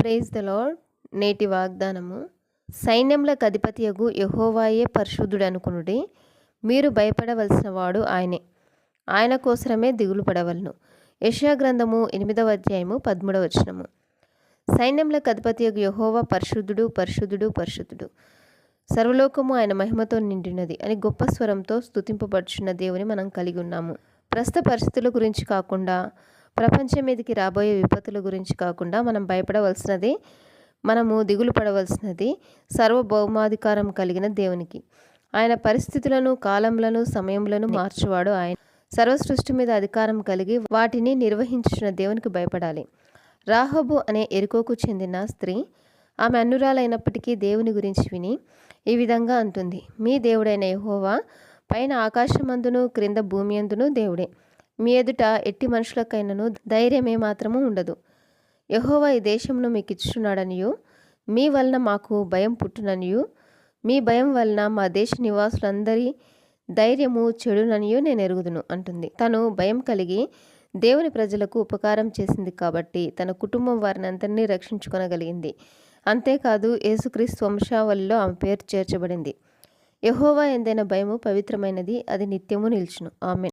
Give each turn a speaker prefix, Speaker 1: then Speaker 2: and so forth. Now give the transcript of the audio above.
Speaker 1: Praise the lord నేటి వాగ్దానము. సైన్యములకు అధిపతియగు యహోవాయే పరిశుద్ధుడు అనుకునుడి మీరు భయపడవలసిన వాడు ఆయనే. ఆయన కోసరమే దిగులు పడవలను. యశా గ్రంథము ఎనిమిదవ అధ్యాయము పదమూడవ వచనము. సైన్యములకు అధిపతియగు యహోవా పరిశుద్ధుడు పరిశుద్ధుడు పరిశుద్ధుడు. సర్వలోకము ఆయన మహిమతో నిండినది అని గొప్ప స్వరంతో స్తుతింపబడుచున్న దేవుని మనం కలిగి ఉన్నాము. ప్రస్తుత పరిస్థితుల గురించి కాకుండా ప్రపంచం మీదకి రాబోయే విపత్తుల గురించి కాకుండా మనం భయపడవలసినది మనము దిగులు పడవలసినది సర్వభౌమాధికారం కలిగిన దేవునికి. ఆయన పరిస్థితులను కాలములను సమయములను మార్చువాడు ఆయన. సర్వ సృష్టి మీద అధికారం కలిగి వాటిని నిర్వహించిన దేవునికి భయపడాలి. రాహబు అనే ఎరుకోకు చెందిన స్త్రీ ఆమె అన్నురాలైనప్పటికీ దేవుని గురించి విని ఈ విధంగా అంటుంది మీ దేవుడైన యహోవా పైన ఆకాశమందును క్రింద భూమి అందును దేవుడే. మీ ఎదుట ఎట్టి మనుషులకైనను ధైర్యమే మాత్రము ఉండదు. యహోవా ఈ దేశమును మీకు ఇచ్చున్నాడనియు మీ వలన మాకు భయం పుట్టుననియు. మీ భయం వలన మా దేశ నివాసులందరి ధైర్యము చెడుననియు నేను ఎరుగుదును అంటుంది. తను భయం కలిగి దేవుని ప్రజలకు ఉపకారం చేసింది కాబట్టి తన కుటుంబం వారిని అందరినీ రక్షించుకొనగలిగింది. అంతేకాదు యేసుక్రీస్తు వంశావళిలో ఆమె పేరు చేర్చబడింది. యహోవా ఎందైన భయము పవిత్రమైనది అది నిత్యము నిల్చును. ఆమె